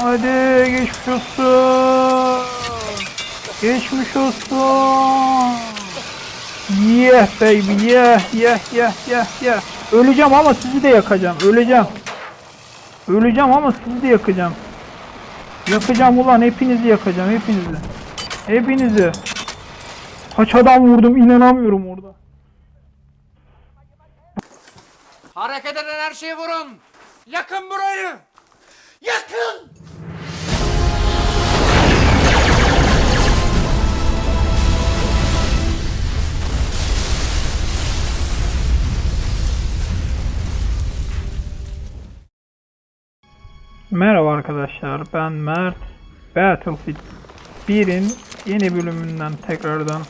Hadi geçmiş olsun. Geçmiş olsun. Yeah baby yeah yeah yeah yeah yeah. Öleceğim ama sizi de yakacağım. Öleceğim. Öleceğim ama sizi de yakacağım. Yakacağım ulan hepinizi yakacağım hepinizi. Hepinizi. Kaç adam vurdum inanamıyorum orada. Hareket eden her şeyi vurun. Yakın burayı. Yakın. Merhaba arkadaşlar ben Mert. Battlefield 1'in yeni bölümünden tekrardan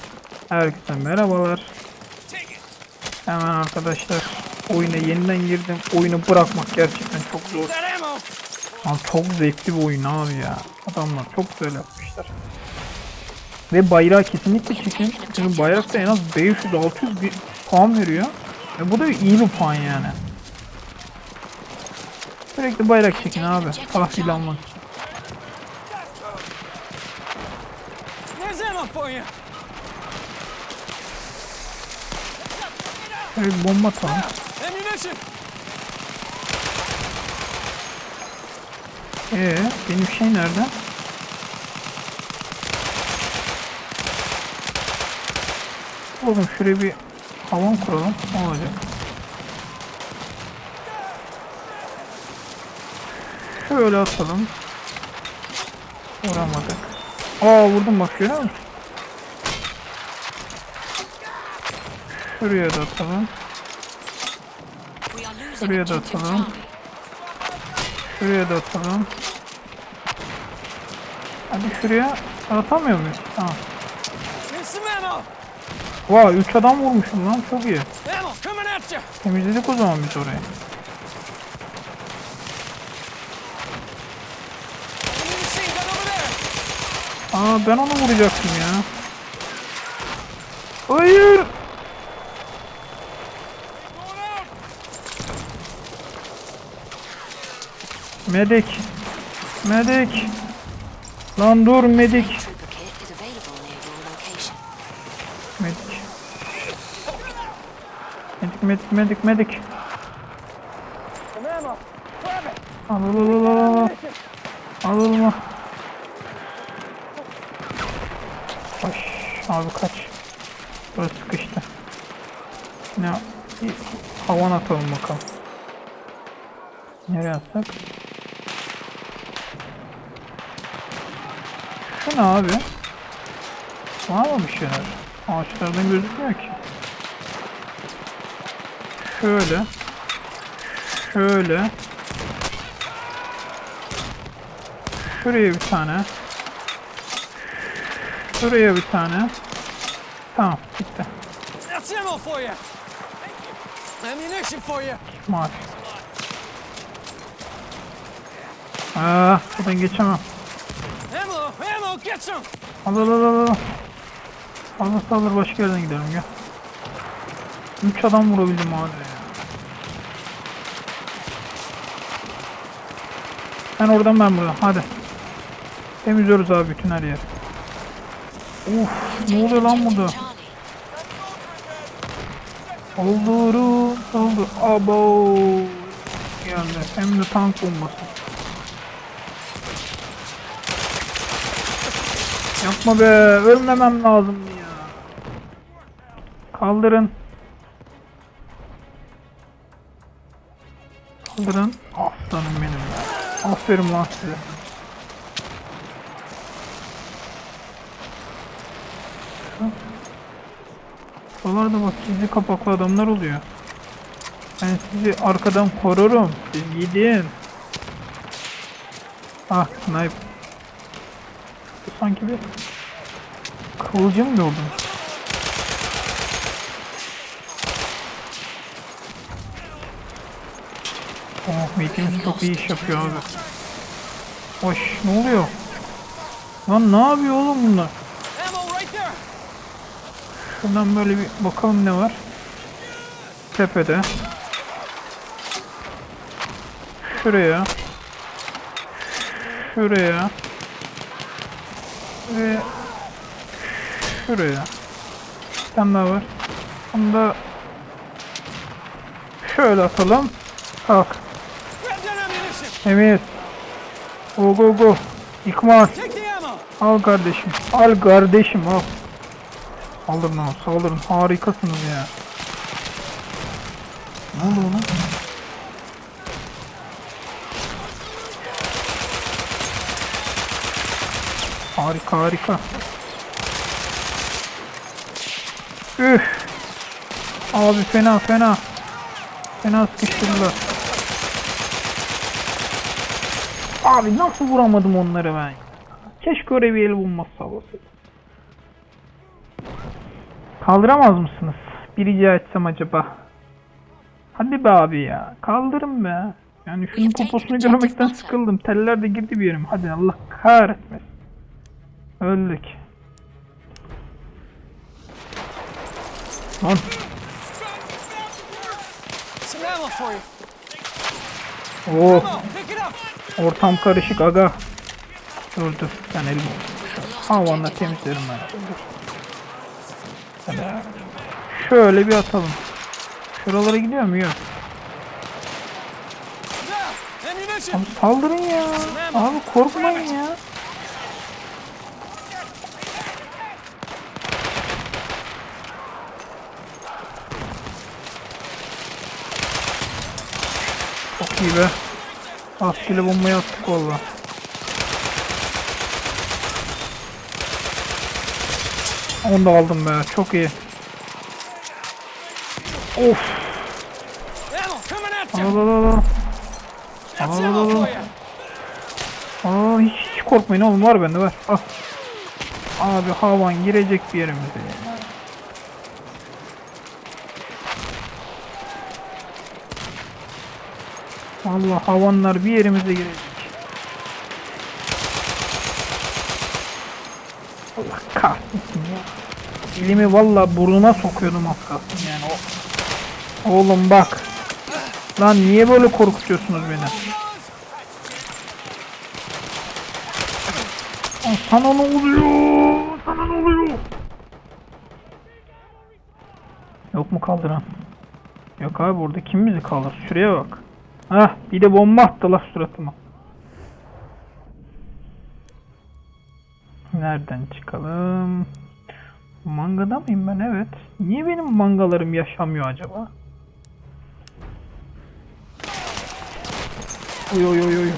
herkese merhabalar. Hemen arkadaşlar oyuna yeniden girdim. Oyunu bırakmak gerçekten çok zor. Abi çok zevkli bir oyun abi ya. Adamlar çok güzel yapmışlar. Ve bayrağı kesinlikle çekin. Çünkü bayrakta en az 500-600 bir puan veriyor. Ve bu da iyi bir puan yani Sürekli bayrak çekin abi. Ammo for you. Şöyle bomba atalım. Ee, benim şey nerede? Oğlum şuraya bir havan kuralım. Ne olacak? Şöyle atalım. Vuramadık. Aa vurdum bak görüyor musun? Şuraya da atalım. Şuraya da atalım. Şuraya da atalım. Hadi şuraya atamıyor muyuz? Tamam. Vay 3 adam vurmuşum lan çok iyi. Temizledik o zaman biz orayı. Aa ben onu vuracaktım ya. Hayır. Medik. Medik. Lan dur medik. Medik. Medik medik medik medik. Al al al al. Al al al. Kaç abi kaç. Burası sıkıştı. Ne havan atalım bakalım. Nereye atsak? Şu ne abi? Var mı bir şeyler? Ağaçlardan gözükmüyor ki. Şöyle. Şöyle. Şuraya bir tane. Şuraya bir tane. Tamam bitti. That's ammo for you. Ammunition for you. Mavi. Aa, buradan geçemem. Ammo. Ammo. Get some. Al al al al. al. Fazla saldır başka yerden gidelim gel. 3 adam vurabildim abi. Sen oradan ben buradan hadi. Temizliyoruz abi bütün her yer. Uf ne oluyor lan burada? Oldu oldu. Abo. Geldi. Hem de tank bombası. Yapma be. Ölmemem lazım ya. Kaldırın. Kaldırın. Aslanım benim ya. Aferin lan size. Buralarda bak gizli kapaklı adamlar oluyor. Ben sizi arkadan korurum. Siz gidin. Ah sniper. Sanki bir kıvılcım gördüm. Oh meetimiz çok iyi iş yapıyor abi. Hoş ne oluyor? Lan ne yapıyor oğlum bunlar? Şuradan böyle bir bakalım ne var. Tepede. Şuraya. şuraya ve şuraya. Bir tane daha var. Onu da şöyle atalım. Kalk. Emir. Go go go. İkmal. Al kardeşim. Al kardeşim al. Saldırın lan saldırın. Harikasınız ya. Ne oldu lan? Harika harika. Üf. Abi fena fena. Fena sıkıştırdılar. Abi nasıl vuramadım onları ben? Keşke oraya bir el bulması havası. Kaldıramaz mısınız? Bir rica etsem acaba. Hadi be abi ya. Kaldırın be. Yani şunun poposunu görmekten sıkıldım. Teller de girdi bir yerim. Hadi Allah kahretmesin. Öldük. Lan up. ortam karışık aga. Dur dur sen elimi. Havanla temizlerim ben. Dur. Şöyle bir atalım. Şuralara gidiyor mu? Yok. Abi saldırın ya. Abi korkmayın ya. Çok iyi be. Rastgele bombayı attık valla. Onu da aldım be. Çok iyi. Of. Al al al al. Al, al, al. Aa hiç, hiç korkmayın oğlum var bende var. Al. Abi havan girecek bir yerimize. ya. Allah havanlar bir yerimize girecek. Allah kahretsin ya. Elimi valla burnuma sokuyordum az kalsın yani. O... Oğlum bak. Lan niye böyle korkutuyorsunuz beni? Sana ne oluyor? Sana ne oluyor? Yok mu kaldıran? Yok abi burada kim bizi kaldır? Şuraya bak. Hah bir de bomba attılar suratıma. Nereden çıkalım? Mangada mıyım ben? Evet. Niye benim mangalarım yaşamıyor acaba? Oy oy oy oy.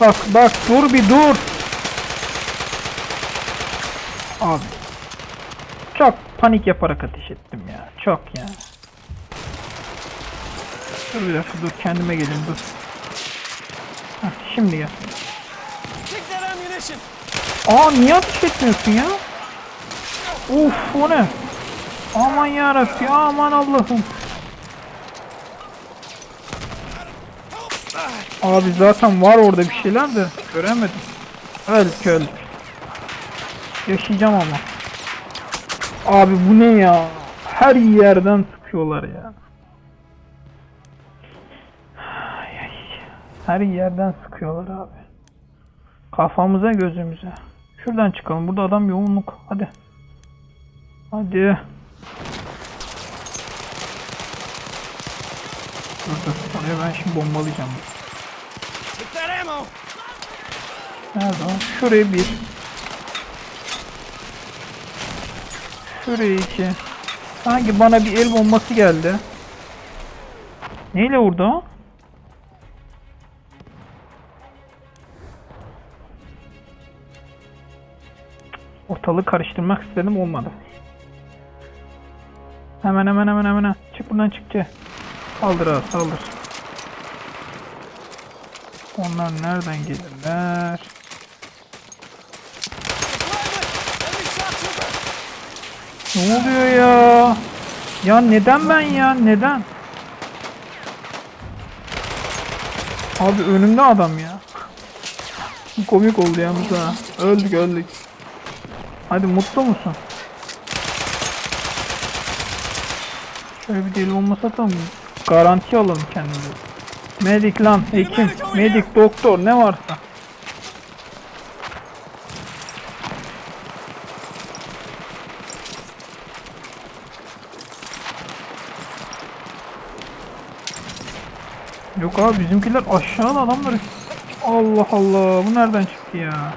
Bak bak dur bir dur. Abi. Çok panik yaparak ateş ettim ya. Çok ya. Dur bir dakika dur kendime gelin dur. Heh, şimdi gel. Aa niye ateş etmiyorsun ya? Uf o ne? Aman yarabbi aman Allah'ım. Abi zaten var orada bir şeyler de göremedim. Öldük öldük. Yaşayacağım ama. Abi bu ne ya? Her yerden sıkıyorlar ya. Her yerden sıkıyorlar abi. Kafamıza gözümüze. Şuradan çıkalım. Burada adam yoğunluk. Hadi. Hadi. Dur dur. Oraya ben şimdi bombalayacağım. Nerede o? Şuraya bir. Şuraya iki. Sanki bana bir el bombası geldi. Neyle vurdu o? Ortalığı karıştırmak istedim olmadı. Hemen hemen hemen hemen. Çık buradan çık çık. Saldır abi saldır. Onlar nereden gelirler? Ne oluyor ya? Ya neden ben ya? Neden? Abi önümde adam ya. Komik oldu yalnız ha. Öldük öldük. Hadi mutlu musun? Öyle bir deli olmasa da garanti alalım kendimizi. Medik lan, hekim, medik, doktor ne varsa. Yok abi bizimkiler aşağıda adamlar. Allah Allah bu nereden çıktı ya?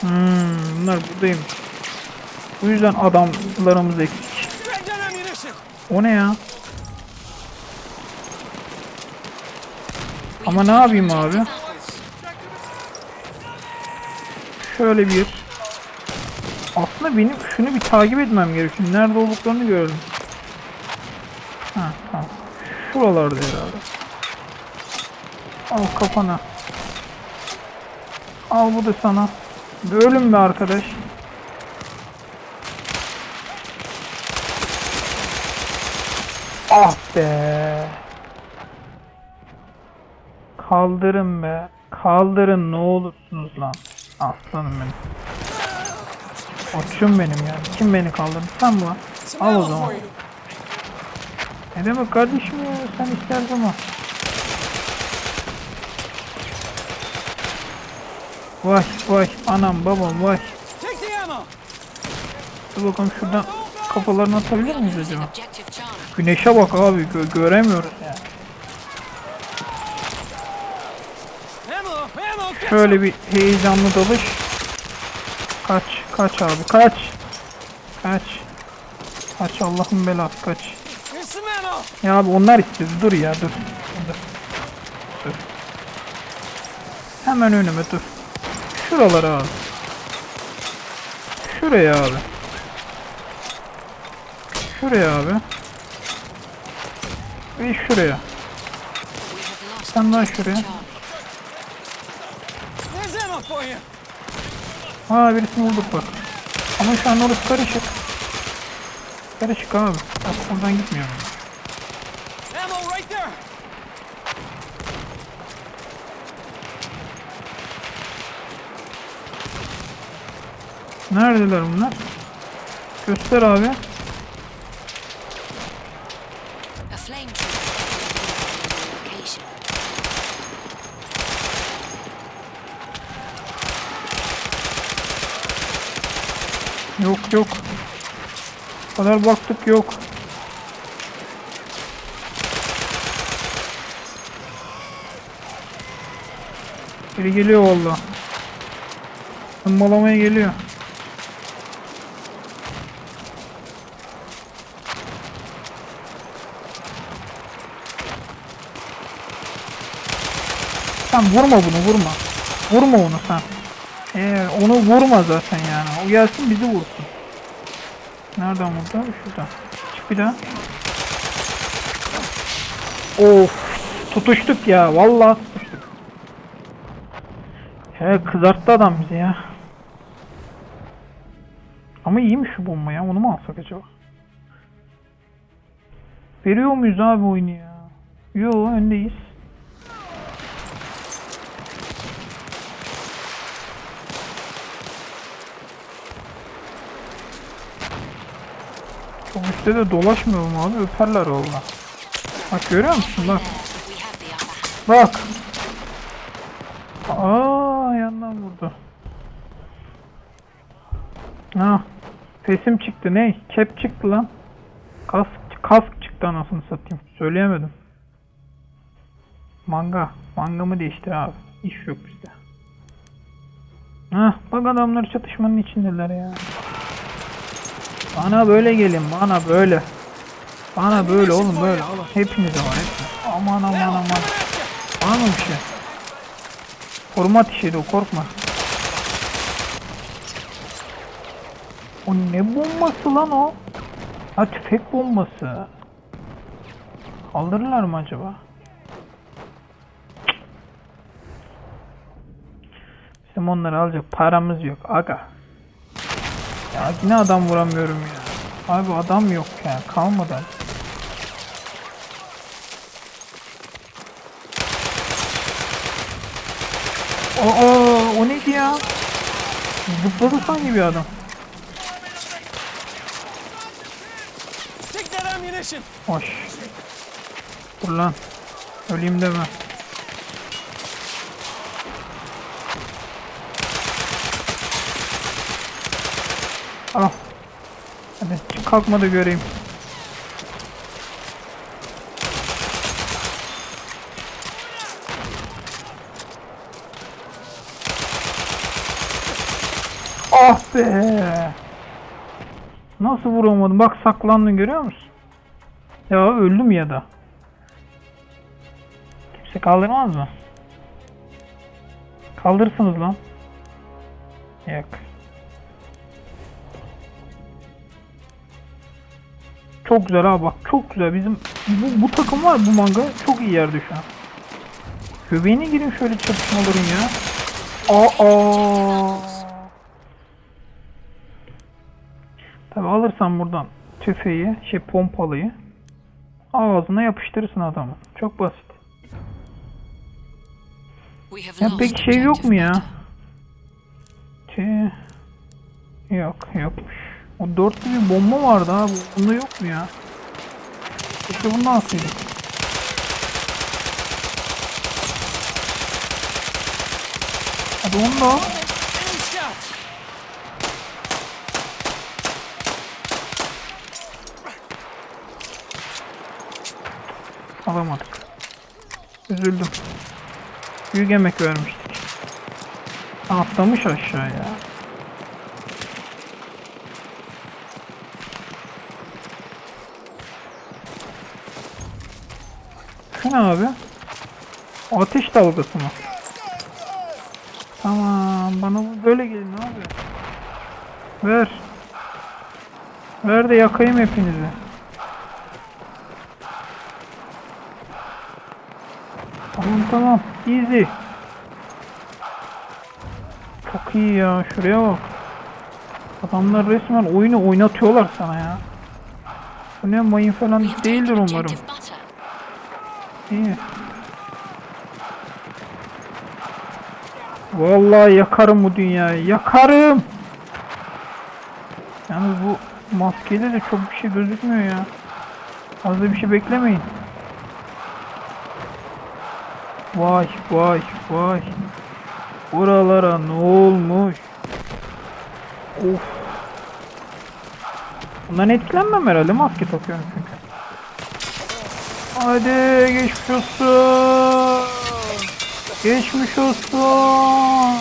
Hmm, bunlar buradaymış. Bu yüzden adamlarımız eksik. O ne ya? Ama ne yapayım abi? Şöyle bir. Aslında benim şunu bir takip etmem gerekiyor. Nerede olduklarını görelim. Ha, tamam. Şuralarda herhalde. Al kafana. Al bu da sana. Ölüm be arkadaş. Be. Kaldırın be. Kaldırın ne olursunuz lan. Aslanım benim. Koçum benim ya. Kim beni kaldırdı? Sen mi lan? Al o zaman. Ne demek kardeşim ya? Sen ister zaman. Vay vay anam babam vay. Dur bakalım şuradan kafalarını atabilir miyiz acaba? Güneşe bak abi gö- göremiyoruz yani. Şöyle bir heyecanlı dalış. Kaç, kaç abi, kaç. Kaç. Kaç Allah'ın belası kaç. Ya abi onlar istiyor. Dur ya dur. Dur. Dur. Hemen önüme dur. Şuralara abi. Şuraya abi. Şuraya abi. Ve şuraya. Sen daha şuraya. Ha birisini vurduk bak. Ama şu an orası karışık. Karışık abi. Bak oradan gitmiyorum. Neredeler bunlar? Göster abi. Yok kadar baktık yok. Biri geliyor valla. Tımbalamaya geliyor. Sen vurma bunu vurma. Vurma onu sen. Ee, onu vurma zaten yani. O gelsin bizi vursun. Nereden vurdu? Şuradan. Çık bir daha. Of. Tutuştuk ya. Vallahi tutuştuk. He kızarttı adam bizi ya. Ama iyiymiş şu bomba ya. Onu mu alsak acaba? Veriyor muyuz abi oyunu ya? Yo öndeyiz. Çok üstte de dolaşmıyorum abi. Öperler valla. Bak görüyor musun hand. Bak. Aa yandan vurdu. Ha. Pesim çıktı ne? Kep çıktı lan. Kask, kask çıktı anasını satayım. Söyleyemedim. Manga. Mangamı değiştir abi. İş yok bizde. Hah bak adamlar çatışmanın içindeler ya. Bana böyle gelin bana böyle. Bana böyle oğlum böyle. Alın. Hepinize var hepinize. Aman aman aman. Var mı bir şey? Koruma ateşiydi o korkma. O ne bombası lan o? Ha tüfek bombası. Kaldırırlar mı acaba? Bizim onları alacak paramız yok aga. Ya yine adam vuramıyorum ya. Abi adam yok ya kalmadı. Aa o neydi ya? Zıpladı sanki bir adam. Hoş. Dur lan. Öleyim deme. Al. Hadi kalkma da göreyim. Ah be! Nasıl vuramadım? Bak saklandı görüyor musun? Ya öldüm ya da. Kimse kaldırmaz mı? Kaldırırsınız lan. Yok. Çok güzel abi bak çok güzel bizim bu, bu takım var bu manga çok iyi yerde şu an. Göbeğine girin şöyle çatışmaların ya. Aa. Tabi alırsan buradan tüfeği, şey pompalıyı ağzına yapıştırırsın adamı. Çok basit. Ya peki şey yok mu ya? Tüh. Yok yokmuş. O dörtlü bir bomba vardı abi. Bunda yok mu ya? İşte bunu alsaydık. Hadi onu da! Alamadık. Üzüldüm. Büyük emek vermiştik. Atlamış aşağıya. Ne abi? Ateş dalgası mı? Tamam bana böyle gelin abi. Ver. Ver de yakayım hepinizi. Tamam tamam. Easy. Çok iyi ya. Şuraya bak. Adamlar resmen oyunu oynatıyorlar sana ya. Bu ne mayın falan değildir umarım. Vallahi yakarım bu dünyayı. Yakarım. Yalnız bu maskeyle de çok bir şey gözükmüyor ya. Fazla bir şey beklemeyin. Vay vay vay. Buralara ne olmuş? Of. Bundan etkilenmem herhalde maske takıyorum çünkü. Hadi geçmiş olsun. Geçmiş olsun.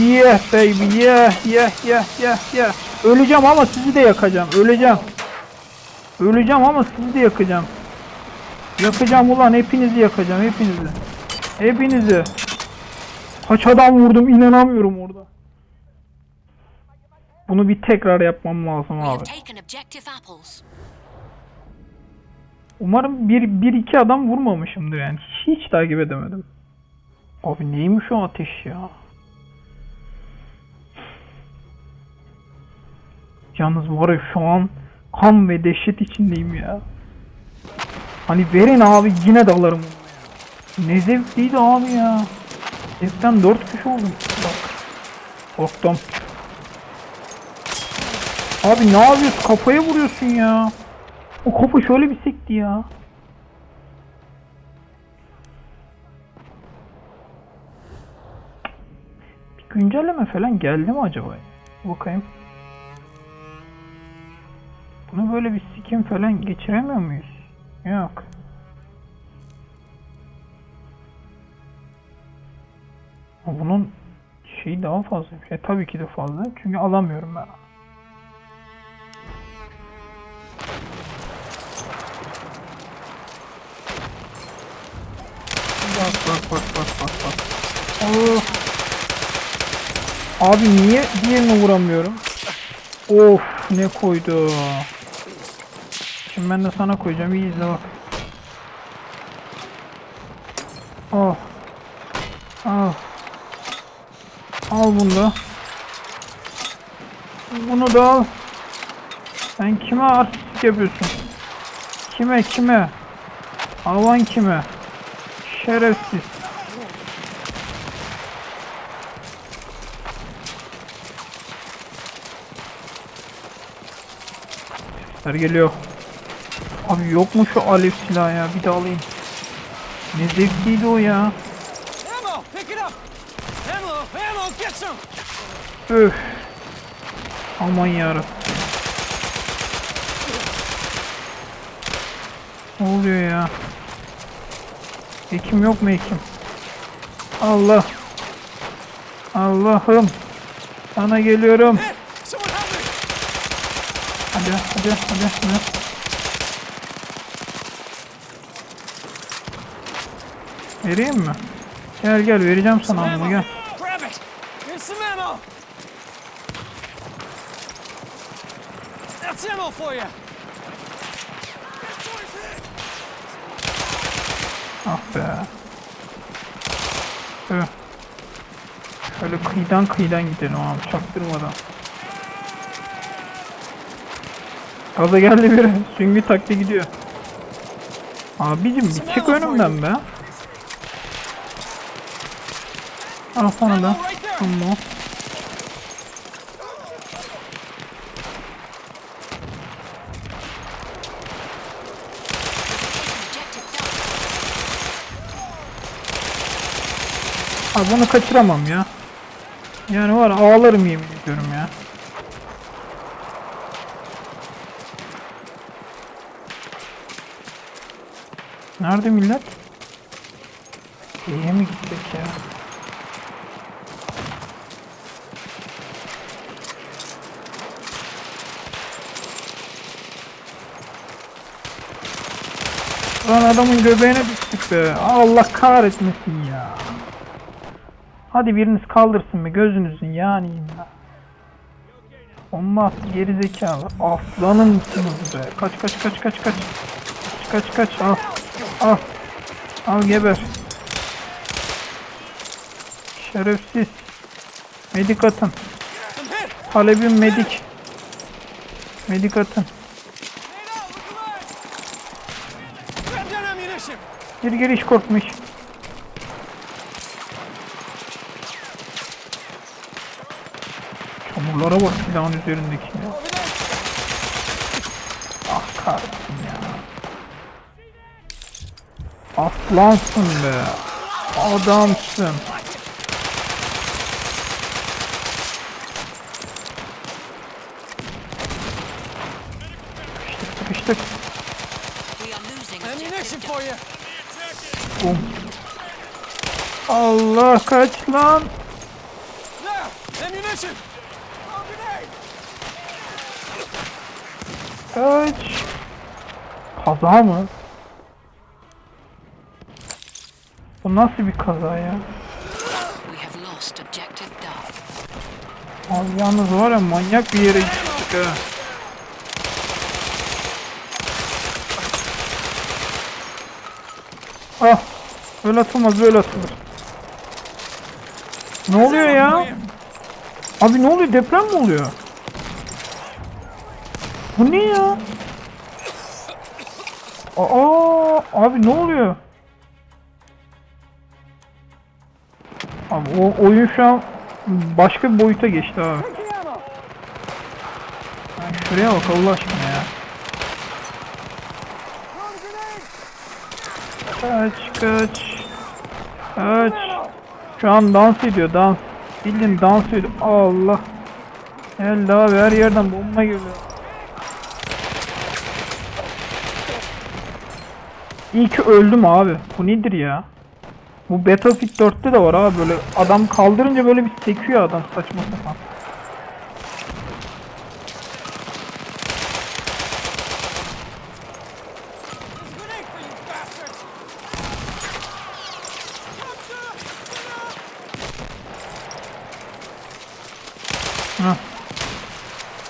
Yeah baby yeah yeah yeah yeah yeah. Öleceğim ama sizi de yakacağım. Öleceğim. Öleceğim ama sizi de yakacağım. Yakacağım ulan hepinizi yakacağım hepinizi. Hepinizi. Kaç adam vurdum inanamıyorum orada. Bunu bir tekrar yapmam lazım abi. Umarım bir, bir iki adam vurmamışımdır yani. Hiç takip edemedim. Abi neymiş o ateş ya? Yalnız var ya şu an kan ve dehşet içindeyim ya. Hani verin abi yine dalarım. Ne zevkliydi abi ya. Zevkten 4 kişi oldum. Bak. Korktum. Abi ne yapıyorsun? Kafaya vuruyorsun ya. O kafa şöyle bir sekti ya. Bir güncelleme falan geldi mi acaba? Bakayım. Bunu böyle bir skin falan geçiremiyor muyuz? Yok. Bunun şeyi daha fazla. E tabii ki de fazla. Çünkü alamıyorum ben. Bak bak bak bak. Oh. Abi niye diğerini vuramıyorum? Of ne koydu. Şimdi ben de sana koyacağım. İyi izle bak. Al. Al. Al bunu da. Bunu da al. Sen kime artistik yapıyorsun? Kime kime? Alan kime? Şerefsiz. Sesler geliyor. Abi yok mu şu alev silahı ya? Bir de alayım. Ne zevkliydi o ya. Ammo! Pick it up! Ammo! Ammo! Get some! Öf. Aman yarabbim. Ne oluyor ya? Ekim yok mu Ekim? Allah. Allah'ım. Sana geliyorum. Hadi hadi hadi. Vereyim mi? Gel gel vereceğim sana ammo. gel. Ah be. Şöyle kıyıdan kıyıdan gidelim abi çaktırmadan. Gaza geldi biri. Süngü taktı gidiyor. Abicim bir çık önümden be. Al sana da. Tamam. Abi bunu kaçıramam ya. Yani var ağlarım yemin ediyorum ya. Nerede millet? İyiye mi gittik ya? Lan adamın göbeğine düştük be. Allah kahretmesin ya. Hadi biriniz kaldırsın be gözünüzün yani ya. Olmaz geri zekalı. Aslanın mısınız be? Kaç kaç kaç kaç kaç. Kaç kaç kaç al. Al. Al geber. Şerefsiz. Medik atın. Talebim medik. Medik atın. Nate out! Look alive! Grab down ammunition! Gir gir iş korkmuş. Çamurlara bak silahın üzerindeki ya. Over there! Ah kahretsin ya. Aslansın be. Adamsın. Sıkıştık! Bum. Allah kaç lan. Kaç. Kaza mı? Bu nasıl bir kaza ya? Abi yalnız var ya manyak bir yere gittik ha. Ah. Böyle atılmaz böyle atılır. Ne oluyor ya? Abi ne oluyor deprem mi oluyor? Bu ne ya? Aa abi ne oluyor? Abi o oyun şu an başka bir boyuta geçti abi. Ya şuraya bak Allah aşkına ya. Kaç kaç. Kaç. Şu an dans ediyor dans. Bildiğin dans ediyor. Allah. Geldi abi her yerden bomba geliyor. İyi ki öldüm abi. Bu nedir ya? Bu Battlefield 4'te de var abi böyle adam kaldırınca böyle bir sekiyor adam saçma sapan. There's a grenade for you bastards! Heh.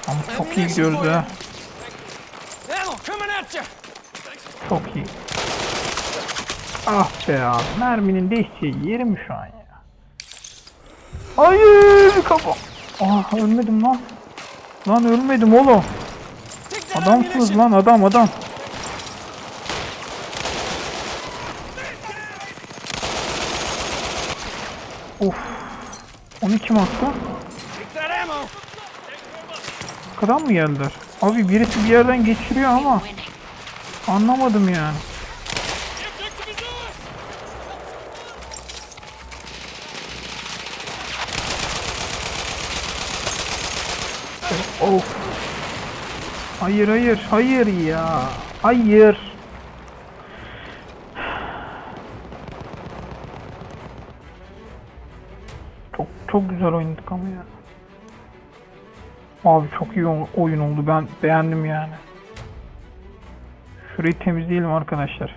Ama çok iyi gidiyoruz ha. Ammo coming at you! Çok iyi. Ah be abi. Merminin değişeceği yeri mi şu an ya? Hayır kafa. Ah ölmedim lan. Lan ölmedim oğlum. Adamsınız lan adam adam. Of. Onu kim attı? Arkadan mı geldiler? Abi birisi bir yerden geçiriyor ama anlamadım yani. Of. Hayır hayır hayır ya. Hayır. Çok çok güzel oynadık ama ya. Abi çok iyi oyun oldu. Ben beğendim yani. Şurayı temizleyelim arkadaşlar.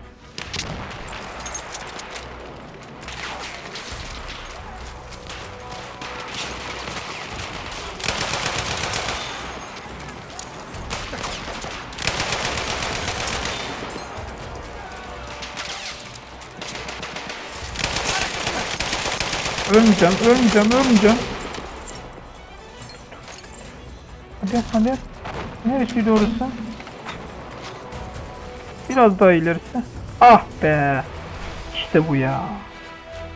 Ölmeyeceğim, ölmeyeceğim, ölmeyeceğim. Hadi, hadi. Neresiydi orası? Biraz daha ilerisi. Ah be. İşte bu ya.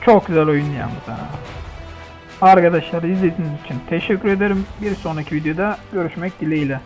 Çok güzel oyun yalnız ha. Arkadaşlar izlediğiniz için teşekkür ederim. Bir sonraki videoda görüşmek dileğiyle.